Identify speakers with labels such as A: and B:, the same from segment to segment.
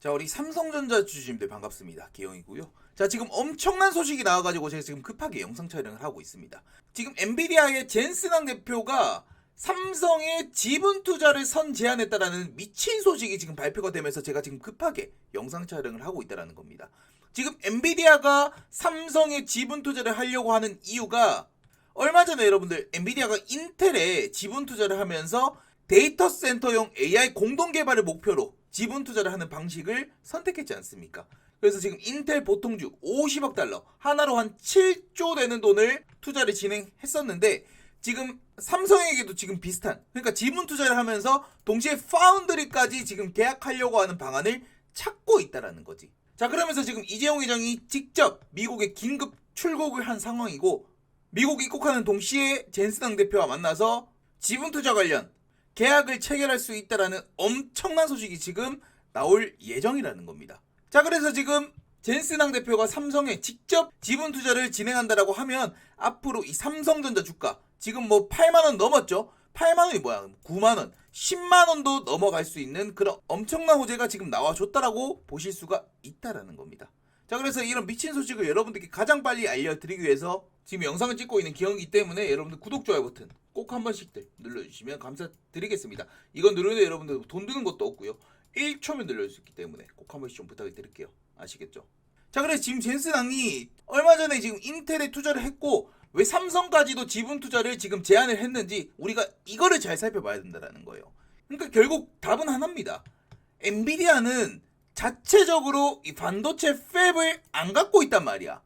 A: 자 우리 삼성전자 주주님들 반갑습니다. 기영이고요. 자 지금 엄청난 소식이 나와가지고 제가 지금 급하게 영상 촬영을 하고 있습니다. 지금 엔비디아의 젠슨왕 대표가 삼성의 지분 투자를 선제한했다라는 미친 소식이 지금 발표가 되면서 제가 지금 급하게 영상 촬영을 하고 있다라는 겁니다. 지금 엔비디아가 삼성의 지분 투자를 하려고 하는 이유가 얼마 전에 여러분들 엔비디아가 인텔에 지분 투자를 하면서 데이터 센터용 AI 공동 개발을 목표로 지분 투자를 하는 방식을 선택했지 않습니까? 그래서 지금 인텔 보통주 50억 달러 하나로 한 7조 되는 돈을 투자를 진행했었는데 지금 삼성에게도 지금 비슷한 그러니까 지분 투자를 하면서 동시에 파운드리까지 지금 계약하려고 하는 방안을 찾고 있다라는 거지. 자 그러면서 지금 이재용 회장이 직접 미국에 긴급 출국을 한 상황이고 미국 입국하는 동시에 젠스당 대표와 만나서 지분 투자 관련 계약을 체결할 수 있다라는 엄청난 소식이 지금 나올 예정이라는 겁니다. 자, 그래서 지금 젠스당 대표가 삼성에 직접 지분 투자를 진행한다라고 하면 앞으로 이 삼성전자 주가 지금 뭐 8만 원 넘었죠? 8만 원이 뭐야? 9만 원, 10만 원도 넘어갈 수 있는 그런 엄청난 호재가 지금 나와줬다라고 보실 수가 있다라는 겁니다. 자, 그래서 이런 미친 소식을 여러분들께 가장 빨리 알려드리기 위해서 지금 영상을 찍고 있는 기영이기 때문에 여러분들 구독, 좋아요 버튼 꼭 한 번씩들 눌러주시면 감사드리겠습니다. 이건 누르는데 여러분들 돈 드는 것도 없고요. 1초면 눌러줄 수 있기 때문에 꼭 한 번씩 좀 부탁을 드릴게요. 아시겠죠? 자, 그래서 지금 젠스당이 얼마 전에 지금 인텔에 투자를 했고 왜 삼성까지도 지분 투자를 지금 제안을 했는지 우리가 이거를 잘 살펴봐야 된다는 거예요. 그러니까 결국 답은 하나입니다. 엔비디아는 자체적으로 이 반도체 팹을 안 갖고 있단 말이야.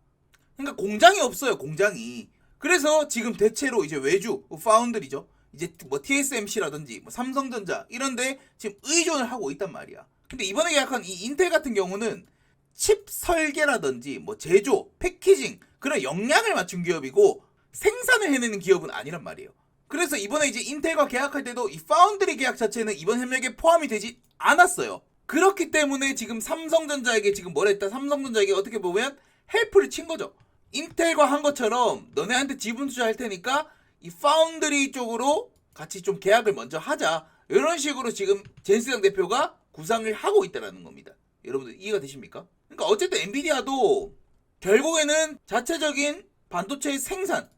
A: 그러니까 공장이 없어요, 공장이. 그래서 지금 대체로 이제 외주, 파운드리죠. 이제 뭐 TSMC라든지 뭐 삼성전자 이런데 지금 의존을 하고 있단 말이야. 근데 이번에 계약한 이 인텔 같은 경우는 칩 설계라든지 뭐 제조, 패키징 그런 역량을 맞춘 기업이고 생산을 해내는 기업은 아니란 말이에요. 그래서 이번에 이제 인텔과 계약할 때도 이 파운드리 계약 자체는 이번 협력에 포함이 되지 않았어요. 그렇기 때문에 지금 삼성전자에게 지금 뭘 했다? 삼성전자에게 어떻게 보면 헬프를 친 거죠. 인텔과 한 것처럼 너네한테 지분 투자할 테니까 이 파운드리 쪽으로 같이 좀 계약을 먼저 하자. 이런 식으로 지금 젠스당 대표가 구상을 하고 있다는 겁니다. 여러분들 이해가 되십니까? 그러니까 어쨌든 엔비디아도 결국에는 자체적인 반도체의 생산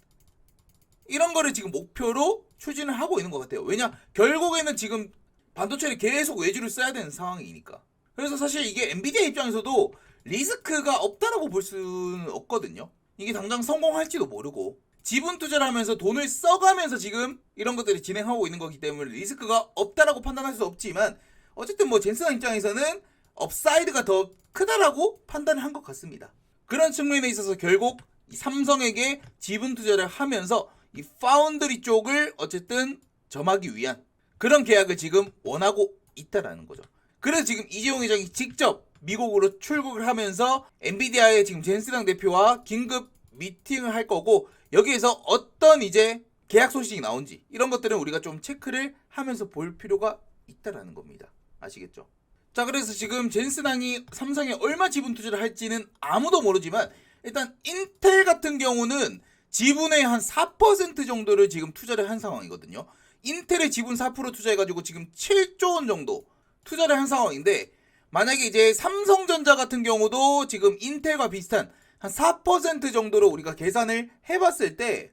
A: 이런 거를 지금 목표로 추진을 하고 있는 것 같아요. 왜냐 결국에는 지금 반도체를 계속 외주를 써야 되는 상황이니까. 그래서 사실 이게 엔비디아 입장에서도 리스크가 없다라고 볼 수는 없거든요. 이게 당장 성공할지도 모르고 지분 투자를 하면서 돈을 써가면서 지금 이런 것들이 진행하고 있는 거기 때문에 리스크가 없다라고 판단할 수 없지만 어쨌든 뭐 젠스나 입장에서는 업사이드가 더 크다라고 판단을 한 것 같습니다. 그런 측면에 있어서 결국 이 삼성에게 지분 투자를 하면서 이 파운드리 쪽을 어쨌든 점하기 위한 그런 계약을 지금 원하고 있다라는 거죠. 그래서 지금 이재용 회장이 직접 미국으로 출국을 하면서 엔비디아의 지금 젠스당 대표와 긴급 미팅을 할 거고 여기에서 어떤 이제 계약 소식이 나온지 이런 것들은 우리가 좀 체크를 하면서 볼 필요가 있다라는 겁니다. 아시겠죠? 자 그래서 지금 젠스당이 삼성에 얼마 지분 투자를 할지는 아무도 모르지만 일단 인텔 같은 경우는 지분의 한 4% 정도를 지금 투자를 한 상황이거든요. 인텔의 지분 4% 투자해가지고 지금 7조 원 정도 투자를 한 상황인데 만약에 이제 삼성전자 같은 경우도 지금 인텔과 비슷한 한 4% 정도로 우리가 계산을 해봤을 때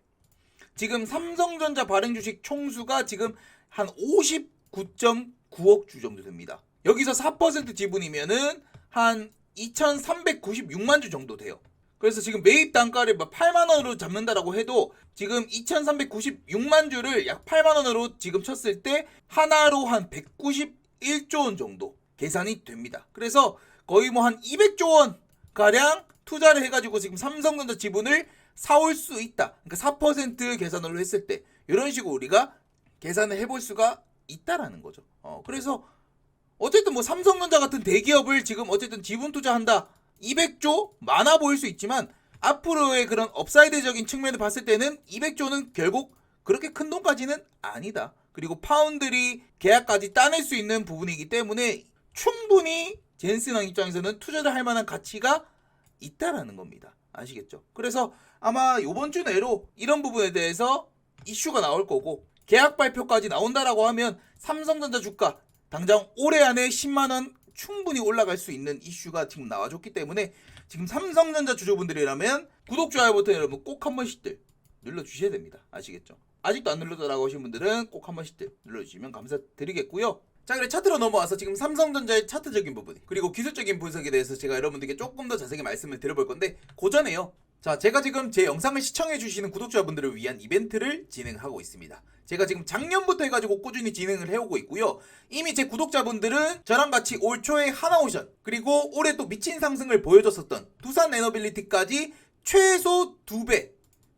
A: 지금 삼성전자 발행 주식 총수가 지금 한 59.9억 주 정도 됩니다. 여기서 4% 지분이면은 한 2,396만 주 정도 돼요. 그래서 지금 매입 단가를 막 8만 원으로 잡는다라고 해도 지금 2,396만 주를 약 8만 원으로 지금 쳤을 때 하나로 한 191조 원 정도 계산이 됩니다. 그래서 거의 뭐 한 200조 원 가량 투자를 해가지고 지금 삼성전자 지분을 사올 수 있다. 그러니까 4% 계산으로 했을 때 이런 식으로 우리가 계산을 해볼 수가 있다라는 거죠. 어, 그래서 어쨌든 뭐 삼성전자 같은 대기업을 지금 어쨌든 지분 투자한다. 200조 많아 보일 수 있지만 앞으로의 그런 업사이드적인 측면을 봤을 때는 200조는 결국 그렇게 큰 돈까지는 아니다. 그리고 파운드리 계약까지 따낼 수 있는 부분이기 때문에 충분히 젠스랑 입장에서는 투자를 할 만한 가치가 있다라는 겁니다. 아시겠죠? 그래서 아마 이번 주 내로 이런 부분에 대해서 이슈가 나올 거고 계약 발표까지 나온다라고 하면 삼성전자 주가 당장 올해 안에 10만 원 충분히 올라갈 수 있는 이슈가 지금 나와줬기 때문에 지금 삼성전자 주주분들이라면 구독 좋아요 버튼 여러분 꼭 한 번씩들 눌러 주셔야 됩니다. 아시겠죠? 아직도 안 눌렀다라고 하신 분들은 꼭 한 번씩들 눌러 주시면 감사드리겠고요. 자 그래 차트로 넘어와서 지금 삼성전자의 차트적인 부분 그리고 기술적인 분석에 대해서 제가 여러분들께 조금 더 자세히 말씀을 드려볼 건데 고전에요. 자 제가 지금 제 영상을 시청해 주시는 구독자분들을 위한 이벤트를 진행하고 있습니다. 제가 지금 작년부터 해가지고 꾸준히 진행을 해오고 있고요. 이미 제 구독자분들은 저랑 같이 올 초에 하나오션 그리고 올해 또 미친 상승을 보여줬었던 두산 에너빌리티까지 최소 2배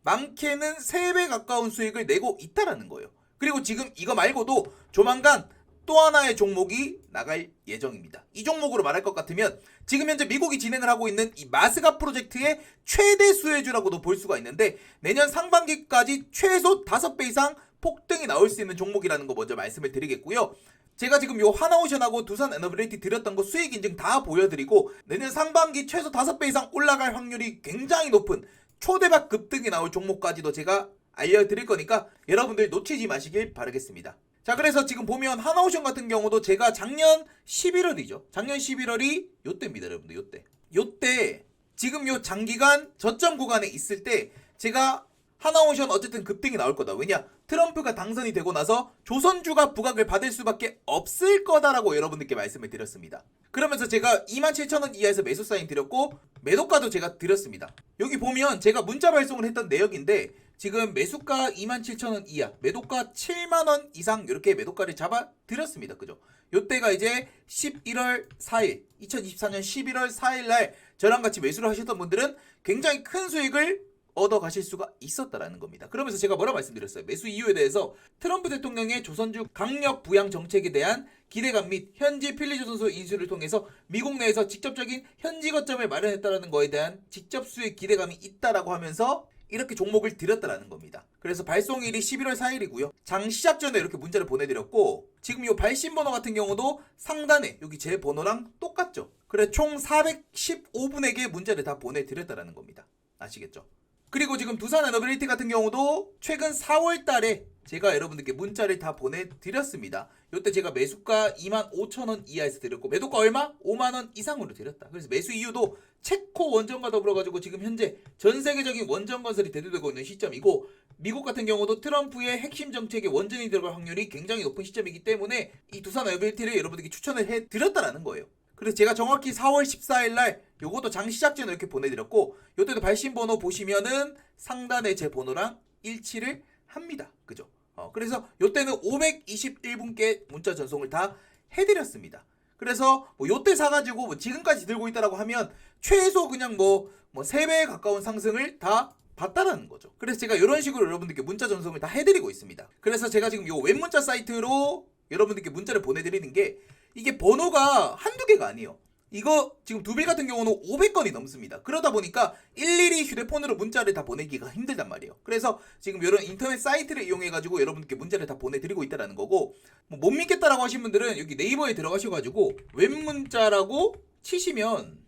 A: 많게는 3배 가까운 수익을 내고 있다라는 거예요. 그리고 지금 이거 말고도 조만간 또 하나의 종목이 나갈 예정입니다. 이 종목으로 말할 것 같으면 지금 현재 미국이 진행을 하고 있는 이 마스가 프로젝트의 최대 수혜주라고도 볼 수가 있는데 내년 상반기까지 최소 5배 이상 폭등이 나올 수 있는 종목이라는 거 먼저 말씀을 드리겠고요. 제가 지금 요 하나오션하고 두산 에너빌리티 드렸던 거 수익 인증 다 보여드리고 내년 상반기 최소 5배 이상 올라갈 확률이 굉장히 높은 초대박 급등이 나올 종목까지도 제가 알려드릴 거니까 여러분들 놓치지 마시길 바라겠습니다. 자 그래서 지금 보면 하나오션 같은 경우도 제가 작년 11월이죠. 작년 11월이 요때입니다 여러분들 요때. 요때 지금 요 장기간 저점 구간에 있을 때 제가 하나오션 어쨌든 급등이 나올 거다. 왜냐? 트럼프가 당선이 되고 나서 조선주가 부각을 받을 수밖에 없을 거다라고 여러분들께 말씀을 드렸습니다. 그러면서 제가 27,000원 이하에서 매수 사인 드렸고 매도가도 제가 드렸습니다. 여기 보면 제가 문자 발송을 했던 내역인데 지금 매수가 27,000원 이하, 매도가 7만원 이상 이렇게 매도가를 잡아 드렸습니다. 그죠? 요때가 이제 11월 4일, 2024년 11월 4일 날 저랑 같이 매수를 하셨던 분들은 굉장히 큰 수익을 얻어 가실 수가 있었다라는 겁니다. 그러면서 제가 뭐라 말씀드렸어요? 매수 이유에 대해서 트럼프 대통령의 조선주 강력 부양 정책에 대한 기대감 및 현지 필리 조선소 인수를 통해서 미국 내에서 직접적인 현지 거점을 마련했다라는 거에 대한 직접 수익 기대감이 있다라고 하면서 이렇게 종목을 드렸다라는 겁니다. 그래서 발송일이 11월 4일이고요. 장 시작 전에 이렇게 문자를 보내드렸고 지금 이 발신 번호 같은 경우도 상단에 여기 제 번호랑 똑같죠. 그래 총 415분에게 문자를 다 보내드렸다라는 겁니다. 아시겠죠? 그리고 지금 두산 에너빌리티 같은 경우도 최근 4월 달에 제가 여러분들께 문자를 다 보내드렸습니다. 이때 제가 매수가 25,000원 이하에서 드렸고 매도가 얼마? 5만원 이상으로 드렸다. 그래서 매수 이유도 체코 원전과 더불어가지고 지금 현재 전 세계적인 원전 건설이 대두되고 있는 시점이고 미국 같은 경우도 트럼프의 핵심 정책에 원전이 들어갈 확률이 굉장히 높은 시점이기 때문에 이 두산 에너빌리티를 여러분들께 추천을 해드렸다라는 거예요. 그래서 제가 정확히 4월 14일 날 요것도 장 시작 전에 이렇게 보내드렸고 요때도 발신 번호 보시면은 상단에 제 번호랑 일치를 합니다. 그죠? 어, 그래서 요때는 521분께 문자 전송을 다 해드렸습니다. 그래서 뭐 요때 사가지고 뭐 지금까지 들고 있다라고 하면 최소 그냥 뭐, 뭐 3배에 가까운 상승을 다 봤다라는 거죠. 그래서 제가 이런 식으로 여러분들께 문자 전송을 다 해드리고 있습니다. 그래서 제가 지금 요 웹문자 사이트로 여러분들께 문자를 보내드리는 게 이게 번호가 한두 개가 아니에요. 이거 지금 두 빌 같은 경우는 500건이 넘습니다. 그러다 보니까 일일이 휴대폰으로 문자를 다 보내기가 힘들단 말이에요. 그래서 지금 이런 인터넷 사이트를 이용해 가지고 여러분께 문자를 다 보내드리고 있다라는 거고 뭐 못 믿겠다라고 하신 분들은 여기 네이버에 들어가셔가지고 웹문자라고 치시면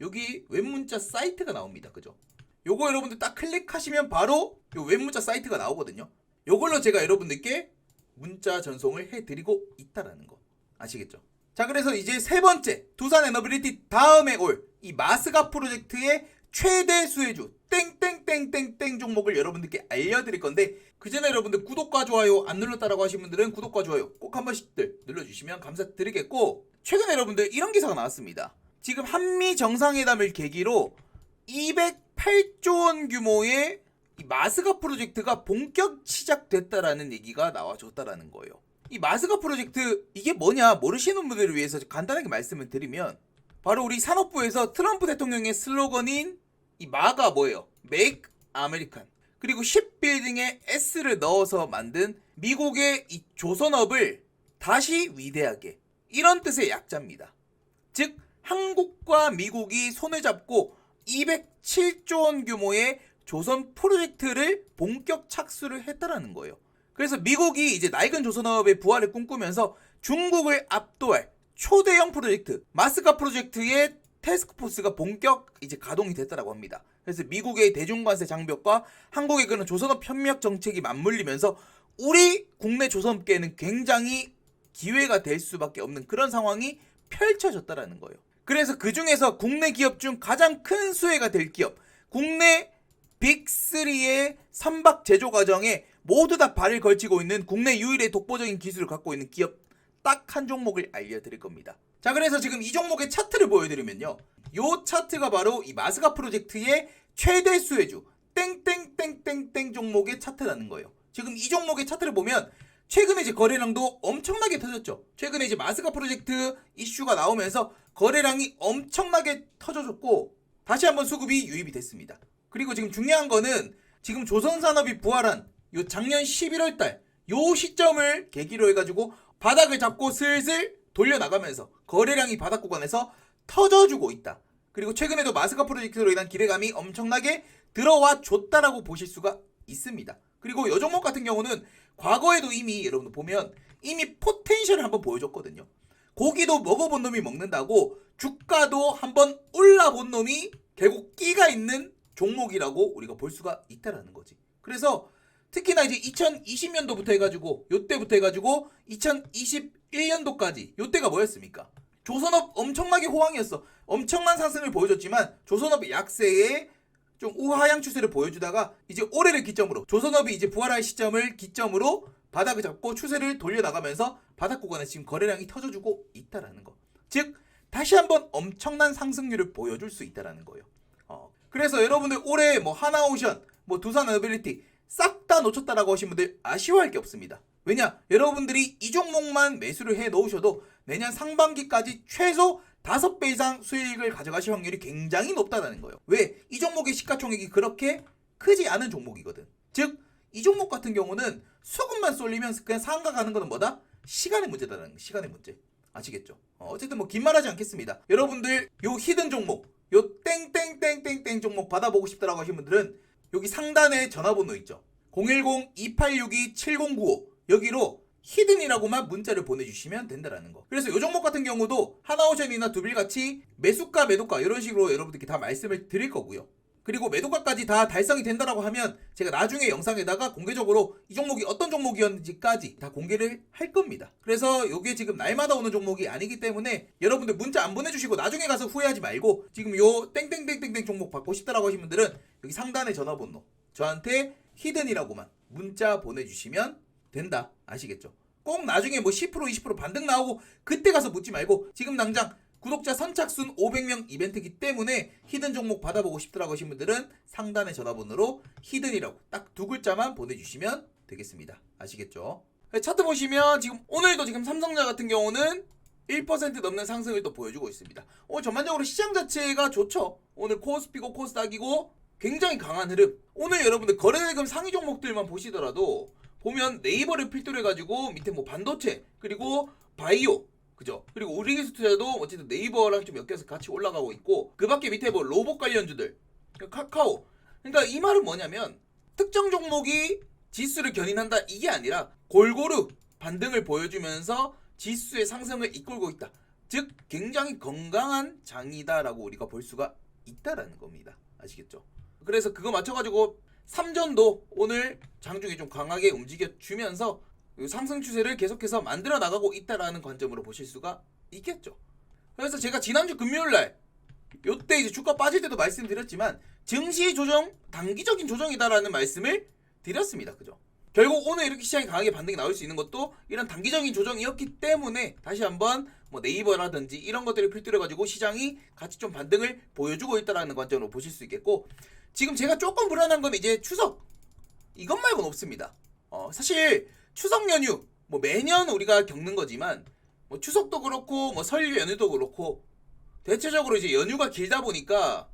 A: 여기 웹문자 사이트가 나옵니다. 그죠? 요거 여러분들 딱 클릭하시면 바로 요 웹문자 사이트가 나오거든요. 요걸로 제가 여러분들께 문자 전송을 해드리고 있다라는 거 아시겠죠? 자 그래서 이제 세 번째 두산 에너빌리티 다음에 올 이 마스가 프로젝트의 최대 수혜주 땡땡땡땡땡 종목을 여러분들께 알려드릴 건데 그 전에 여러분들 구독과 좋아요 안 눌렀다라고 하신 분들은 구독과 좋아요 꼭 한 번씩들 눌러주시면 감사드리겠고 최근에 여러분들 이런 기사가 나왔습니다. 지금 한미 정상회담을 계기로 208조 원 규모의 이 마스가 프로젝트가 본격 시작됐다라는 얘기가 나와줬다라는 거예요. 이 마스가 프로젝트 이게 뭐냐 모르시는 분들을 위해서 간단하게 말씀을 드리면 바로 우리 산업부에서 트럼프 대통령의 슬로건인 이 마가 뭐예요? Make American 그리고 쉽빌딩에 S를 넣어서 만든 미국의 이 조선업을 다시 위대하게 이런 뜻의 약자입니다. 즉 한국과 미국이 손을 잡고 207조 원 규모의 조선 프로젝트를 본격 착수를 했다라는 거예요. 그래서 미국이 이제 낡은 조선업의 부활을 꿈꾸면서 중국을 압도할 초대형 프로젝트 마스카 프로젝트의 테스크포스가 본격 이제 가동이 됐다라고 합니다. 그래서 미국의 대중관세 장벽과 한국의 그런 조선업 협력 정책이 맞물리면서 우리 국내 조선업계는 굉장히 기회가 될 수밖에 없는 그런 상황이 펼쳐졌다라는 거예요. 그래서 그 중에서 국내 기업 중 가장 큰 수혜가 될 기업, 국내 빅3의 선박 제조 과정에 모두 다 발을 걸치고 있는 국내 유일의 독보적인 기술을 갖고 있는 기업 딱 한 종목을 알려드릴 겁니다. 자, 그래서 지금 이 종목의 차트를 보여드리면요. 요 차트가 바로 이 마스가 프로젝트의 최대 수혜주 땡땡땡땡땡 종목의 차트라는 거예요. 지금 이 종목의 차트를 보면 최근에 이제 거래량도 엄청나게 터졌죠. 최근에 이제 마스가 프로젝트 이슈가 나오면서 거래량이 엄청나게 터져졌고 다시 한번 수급이 유입이 됐습니다. 그리고 지금 중요한 거는 지금 조선산업이 부활한 요 작년 11월 달 요 시점을 계기로 해가지고 바닥을 잡고 슬슬 돌려나가면서 거래량이 바닥 구간에서 터져주고 있다. 그리고 최근에도 마스카 프로젝트로 인한 기대감이 엄청나게 들어와 줬다라고 보실 수가 있습니다. 그리고 요 종목 같은 경우는 과거에도 이미 여러분들 보면 이미 포텐셜을 한번 보여줬거든요. 고기도 먹어본 놈이 먹는다고 주가도 한번 올라본 놈이 결국 끼가 있는 종목이라고 우리가 볼 수가 있다라는 거지. 그래서 특히나 이제 2020년도부터 해가지고 요때부터 해가지고 2021년도까지 요때가 뭐였습니까? 조선업 엄청나게 호황이었어. 엄청난 상승을 보여줬지만 조선업의 약세에 좀 우하향 추세를 보여주다가 이제 올해를 기점으로 조선업이 이제 부활할 시점을 기점으로 바닥을 잡고 추세를 돌려나가면서 바닥 구간에 지금 거래량이 터져주고 있다라는 거. 즉 다시 한번 엄청난 상승률을 보여줄 수 있다라는 거예요. 어, 그래서 여러분들 올해 뭐 하나오션, 뭐 두산 어빌리티 싹 다 놓쳤다라고 하신 분들 아쉬워할 게 없습니다. 왜냐? 여러분들이 이 종목만 매수를 해 놓으셔도 내년 상반기까지 최소 5배 이상 수익을 가져가실 확률이 굉장히 높다는 거예요. 왜? 이 종목의 시가총액이 그렇게 크지 않은 종목이거든. 즉, 이 종목 같은 경우는 수급만 쏠리면 그냥 상가 가는 거는 뭐다? 시간의 문제다라는 거, 시간의 문제. 아시겠죠? 어, 어쨌든 뭐 긴 말하지 않겠습니다. 여러분들 요 히든 종목, 요 땡땡땡땡땡 종목 받아보고 싶다라고 하신 분들은 여기 상단에 전화번호 있죠. 010-2862-7095 여기로 히든이라고만 문자를 보내주시면 된다라는 거. 그래서 요 종목 같은 경우도 하나오션이나 두빌 같이 매수가, 매도가 이런 식으로 여러분들께 다 말씀을 드릴 거고요. 그리고 매도가까지 다 달성이 된다라고 하면 제가 나중에 영상에다가 공개적으로 이 종목이 어떤 종목이었는지까지 다 공개를 할 겁니다. 그래서 이게 지금 날마다 오는 종목이 아니기 때문에 여러분들 문자 안 보내주시고 나중에 가서 후회하지 말고 지금 요 땡땡땡땡땡 종목 받고 싶다라고 하신 분들은 여기 상단에 전화번호 저한테 히든이라고만 문자 보내주시면 된다 아시겠죠? 꼭 나중에 뭐 10% 20% 반등 나오고 그때 가서 묻지 말고 지금 당장 구독자 선착순 500명 이벤트이기 때문에 히든 종목 받아보고 싶더라고 하신 분들은 상단의 전화번호로 히든이라고 딱 두 글자만 보내주시면 되겠습니다. 아시겠죠? 차트 보시면 지금 오늘도 지금 삼성전자 같은 경우는 1% 넘는 상승을 또 보여주고 있습니다. 오늘 전반적으로 시장 자체가 좋죠. 오늘 코스피고 코스닥이고 굉장히 강한 흐름. 오늘 여러분들 거래대금 상위 종목들만 보시더라도 보면 네이버를 필두로 해가지고 밑에 뭐 반도체 그리고 바이오 그죠? 그리고 우리기술 투자도 어쨌든 네이버랑 좀 엮여서 같이 올라가고 있고 그 밖에 밑에 뭐 로봇 관련주들 카카오 그러니까 이 말은 뭐냐면 특정 종목이 지수를 견인한다 이게 아니라 골고루 반등을 보여주면서 지수의 상승을 이끌고 있다 즉 굉장히 건강한 장이다라고 우리가 볼 수가 있다라는 겁니다 아시겠죠? 그래서 그거 맞춰가지고 삼전도 오늘 장중에 좀 강하게 움직여 주면서 상승 추세를 계속해서 만들어 나가고 있다라는 관점으로 보실 수가 있겠죠. 그래서 제가 지난주 금요일 날 요때 이제 주가 빠질 때도 말씀드렸지만 증시 조정 단기적인 조정이다라는 말씀을 드렸습니다. 그죠? 결국 오늘 이렇게 시장이 강하게 반등이 나올 수 있는 것도 이런 단기적인 조정이었기 때문에 다시 한번 뭐 네이버라든지 이런 것들을 필두로 해가지고 시장이 같이 좀 반등을 보여주고 있다라는 관점으로 보실 수 있겠고 지금 제가 조금 불안한 건 이제 추석 이것 말고는 없습니다. 어, 사실 추석 연휴 뭐 매년 우리가 겪는 거지만 뭐 추석도 그렇고 뭐 설 연휴도 그렇고 대체적으로 이제 연휴가 길다 보니까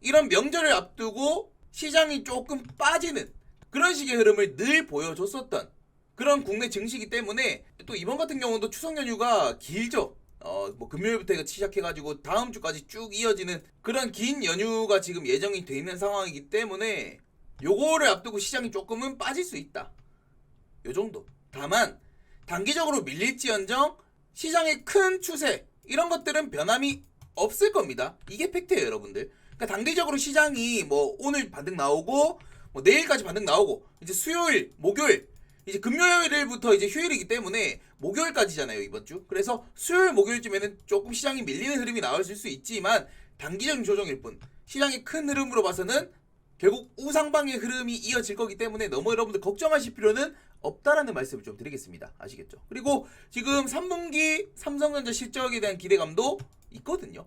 A: 이런 명절을 앞두고 시장이 조금 빠지는 그런 식의 흐름을 늘 보여줬었던 그런 국내 증시이기 때문에 또 이번 같은 경우도 추석 연휴가 길죠. 어, 뭐 금요일부터 시작해가지고 다음 주까지 쭉 이어지는 그런 긴 연휴가 지금 예정이 돼 있는 상황이기 때문에 요거를 앞두고 시장이 조금은 빠질 수 있다. 요 정도. 다만 단기적으로 밀릴지언정 시장의 큰 추세 이런 것들은 변함이 없을 겁니다. 이게 팩트예요, 여러분들. 그러니까 단기적으로 시장이 뭐 오늘 반등 나오고 뭐 내일까지 반등 나오고 이제 수요일, 목요일 이제 금요일부터 이제 휴일이기 때문에 목요일까지잖아요 이번 주. 그래서 수요일 목요일쯤에는 조금 시장이 밀리는 흐름이 나올 수 있지만 단기적인 조정일 뿐. 시장의 큰 흐름으로 봐서는 결국 우상방의 흐름이 이어질 거기 때문에 너무 여러분들 걱정하실 필요는 없다라는 말씀을 좀 드리겠습니다. 아시겠죠? 그리고 지금 3분기 삼성전자 실적에 대한 기대감도 있거든요.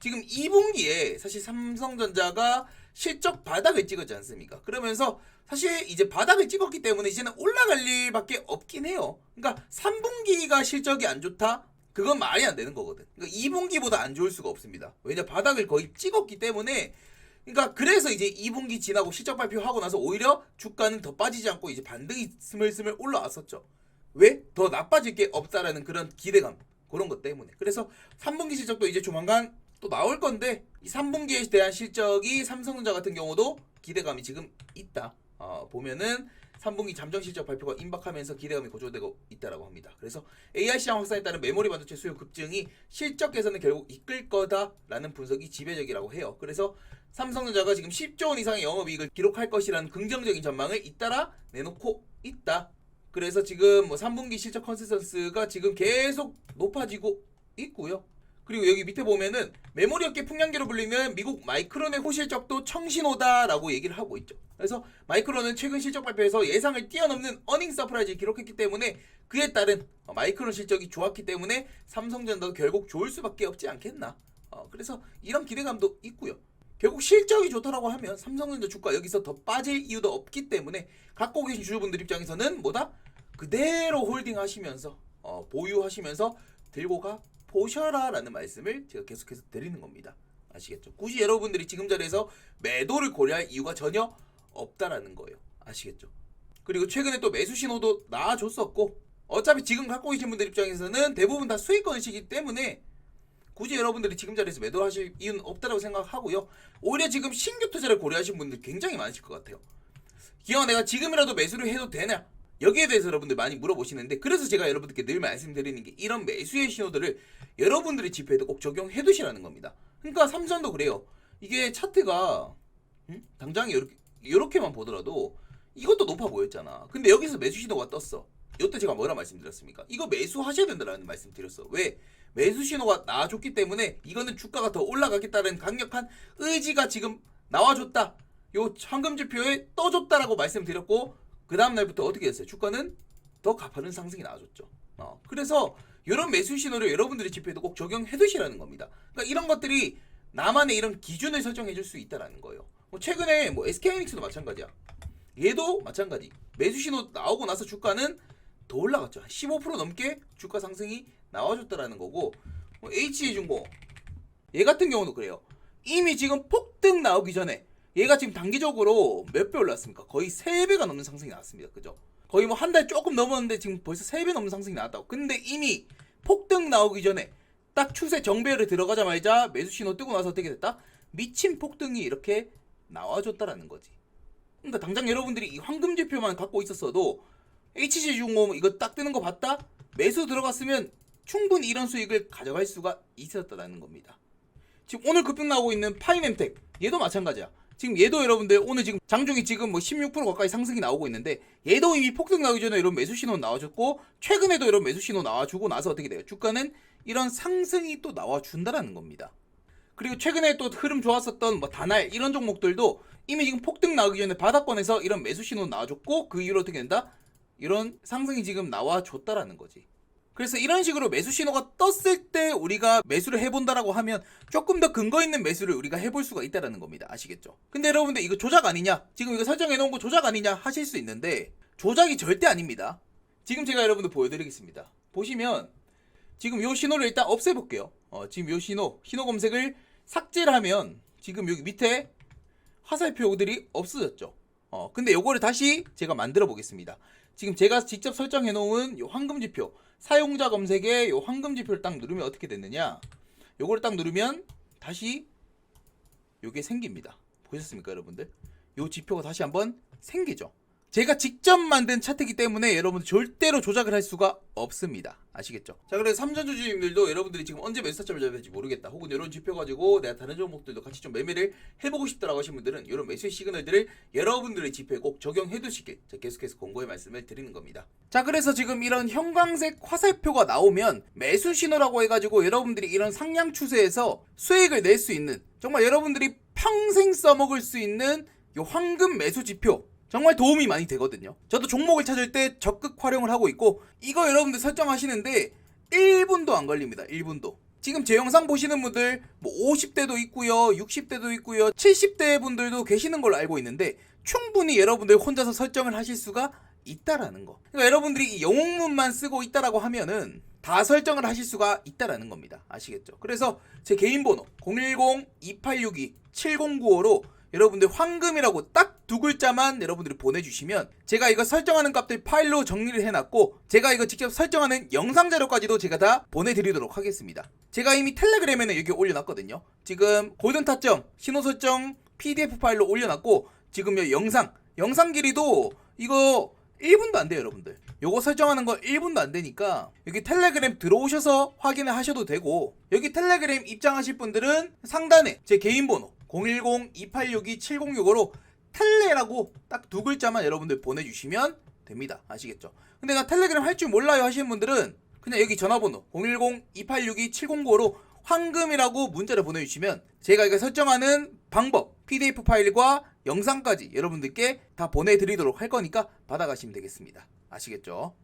A: 지금 2분기에 사실 삼성전자가 실적 바닥을 찍었지 않습니까? 그러면서 사실 이제 바닥을 찍었기 때문에 이제는 올라갈 일밖에 없긴 해요. 그러니까 3분기가 실적이 안 좋다? 그건 말이 안 되는 거거든. 그러니까 2분기보다 안 좋을 수가 없습니다. 왜냐 바닥을 거의 찍었기 때문에 그러니까 그래서 이제 2분기 지나고 실적 발표하고 나서 오히려 주가는 더 빠지지 않고 이제 반등이 스물스물 올라왔었죠. 왜? 더 나빠질 게 없다라는 그런 기대감 그런 것 때문에 그래서 3분기 실적도 이제 조만간 또 나올 건데 이 3분기에 대한 실적이 삼성전자 같은 경우도 기대감이 지금 있다. 어, 보면은 3분기 잠정 실적 발표가 임박하면서 기대감이 고조되고 있다라고 합니다. 그래서 AI 시장 확산에 따른 메모리 반도체 수요 급증이 실적 개선을 결국 이끌 거다라는 분석이 지배적이라고 해요. 그래서 삼성전자가 지금 10조 원 이상의 영업이익을 기록할 것이라는 긍정적인 전망을 잇따라 내놓고 있다. 그래서 지금 뭐 3분기 실적 컨센서스가 지금 계속 높아지고 있고요. 그리고 여기 밑에 보면은 메모리 업계 풍량계로 불리는 미국 마이크론의 호실적도 청신호다라고 얘기를 하고 있죠. 그래서 마이크론은 최근 실적 발표에서 예상을 뛰어넘는 어닝 서프라이즈를 기록했기 때문에 그에 따른 어, 마이크론 실적이 좋았기 때문에 삼성전자도 결국 좋을 수밖에 없지 않겠나. 어, 그래서 이런 기대감도 있고요. 결국 실적이 좋다라고 하면 삼성전자 주가 여기서 더 빠질 이유도 없기 때문에 갖고 계신 주주분들 입장에서는 뭐다 그대로 홀딩하시면서 어, 보유하시면서 들고 가 보셔라라는 말씀을 제가 계속해서 드리는 겁니다. 아시겠죠? 굳이 여러분들이 지금 자리에서 매도를 고려할 이유가 전혀 없다라는 거예요. 아시겠죠? 그리고 최근에 또 매수 신호도 나와줬었고 어차피 지금 갖고 계신 분들 입장에서는 대부분 다 수익권이시기 때문에 굳이 여러분들이 지금 자리에서 매도하실 이유는 없다라고 생각하고요. 오히려 지금 신규 투자를 고려하신 분들 굉장히 많으실 것 같아요. 기왕 내가 지금이라도 매수를 해도 되냐? 여기에 대해서 여러분들 많이 물어보시는데 그래서 제가 여러분들께 늘 말씀드리는 게 이런 매수의 신호들을 여러분들의 지표에도 꼭 적용해 두시라는 겁니다. 그러니까 삼성도 그래요. 이게 차트가 음? 당장 이렇게 이렇게만 보더라도 이것도 높아 보였잖아. 근데 여기서 매수 신호가 떴어. 이때 제가 뭐라 말씀드렸습니까? 이거 매수하셔야 된다라는 말씀 드렸어. 왜? 매수 신호가 나와줬기 때문에 이거는 주가가 더 올라가겠다는 강력한 의지가 지금 나와줬다. 요 황금 지표에 떠줬다라고 말씀드렸고 그 다음 날부터 어떻게 됐어요? 주가는 더 가파른 상승이 나와줬죠. 어, 그래서 이런 매수 신호를 여러분들의 지표에도 꼭 적용해 두시라는 겁니다. 그러니까 이런 것들이 나만의 이런 기준을 설정해 줄 수 있다라는 거예요. 뭐 최근에 뭐 SK하이닉스도 마찬가지야. 얘도 마찬가지. 매수 신호 나오고 나서 주가는 더 올라갔죠. 한15% 넘게 주가 상승이 나와줬다라는 거고 뭐 HJ중공 얘 같은 경우도 그래요. 이미 지금 폭등 나오기 전에 얘가 지금 단기적으로 몇 배 올랐습니까? 거의 3배가 넘는 상승이 나왔습니다. 그죠? 거의 뭐 한 달 조금 넘었는데 지금 벌써 3배 넘는 상승이 나왔다고. 근데 이미 폭등 나오기 전에 딱 추세 정배를 들어가자마자 매수 신호 뜨고 나서 어떻게 됐다? 미친 폭등이 이렇게 나와줬다라는 거지. 그러니까 당장 여러분들이 이 황금 지표만 갖고 있었어도 HG중공 이거 딱 뜨는 거 봤다? 매수 들어갔으면 충분히 이런 수익을 가져갈 수가 있었다라는 겁니다. 지금 오늘 급등 나오고 있는 파이nem텍 얘도 마찬가지야. 지금 얘도 여러분들 오늘 지금 장중이 지금 뭐 16% 가까이 상승이 나오고 있는데 얘도 이미 폭등 나오기 전에 이런 매수 신호 나와줬고 최근에도 이런 매수 신호 나와주고 나서 어떻게 돼요? 주가는 이런 상승이 또 나와준다라는 겁니다. 그리고 최근에 또 흐름 좋았었던 뭐 다날 이런 종목들도 이미 지금 폭등 나오기 전에 바닥권에서 이런 매수 신호 나와줬고 그 이후로 어떻게 된다? 이런 상승이 지금 나와줬다라는 거지. 그래서 이런 식으로 매수 신호가 떴을 때 우리가 매수를 해본다라고 하면 조금 더 근거 있는 매수를 우리가 해볼 수가 있다라는 겁니다. 아시겠죠? 근데 여러분들 이거 조작 아니냐? 지금 이거 설정해 놓은 거 조작 아니냐 하실 수 있는데 조작이 절대 아닙니다. 지금 제가 여러분들 보여드리겠습니다. 보시면 지금 요 신호를 일단 없애볼게요. 어, 지금 요 신호, 신호 검색을 삭제를 하면 지금 여기 밑에 화살표들이 없어졌죠. 어, 근데 요거를 다시 제가 만들어 보겠습니다. 지금 제가 직접 설정해 놓은 요 황금 지표, 사용자 검색에 요 황금 지표를 딱 누르면 어떻게 됐느냐? 요거를 딱 누르면 다시 요게 생깁니다. 보셨습니까, 여러분들? 요 지표가 다시 한번 생기죠. 제가 직접 만든 차트이기 때문에 여러분 절대로 조작을 할 수가 없습니다. 아시겠죠? 자, 그래서 삼전 주주님들도 여러분들이 지금 언제 매수 타점을 잡아야 될지 모르겠다. 혹은 이런 지표 가지고 내가 다른 종목들도 같이 좀 매매를 해보고 싶다라고 하신 분들은 이런 매수의 시그널들을 여러분들의 지표에 꼭 적용해 두시길 계속해서 공고의 말씀을 드리는 겁니다. 자, 그래서 지금 이런 형광색 화살표가 나오면 매수 신호라고 해가지고 여러분들이 이런 상향 추세에서 수익을 낼 수 있는 정말 여러분들이 평생 써먹을 수 있는 요 황금 매수 지표 정말 도움이 많이 되거든요. 저도 종목을 찾을 때 적극 활용을 하고 있고 이거 여러분들 설정하시는데 1분도 안 걸립니다. 1분도. 지금 제 영상 보시는 분들 뭐 50대도 있고요. 60대도 있고요. 70대 분들도 계시는 걸로 알고 있는데 충분히 여러분들 혼자서 설정을 하실 수가 있다라는 거. 그러니까 여러분들이 이 영웅문만 쓰고 있다라고 하면은 다 설정을 하실 수가 있다라는 겁니다. 아시겠죠? 그래서 제 개인 번호 010-2862-7095로 여러분들 황금이라고 딱 두 글자만 여러분들이 보내주시면 제가 이거 설정하는 값들 파일로 정리를 해놨고 제가 이거 직접 설정하는 영상 자료까지도 제가 다 보내드리도록 하겠습니다. 제가 이미 텔레그램에는 여기 올려놨거든요. 지금 골든 타점 신호 설정 PDF 파일로 올려놨고 지금 이 영상 영상 길이도 이거 1분도 안 돼요 여러분들 요거 설정하는 거 1분도 안 되니까 여기 텔레그램 들어오셔서 확인을 하셔도 되고 여기 텔레그램 입장하실 분들은 상단에 제 개인 번호 010-2862-7065로 텔레라고 딱 두 글자만 여러분들 보내주시면 됩니다 아시겠죠 근데 나 텔레그램 할 줄 몰라요 하시는 분들은 그냥 여기 전화번호 010-2862-7095로 황금이라고 문자를 보내주시면 제가 이거 설정하는 방법 PDF 파일과 영상까지 여러분들께 다 보내드리도록 할 거니까 받아가시면 되겠습니다. 아시겠죠?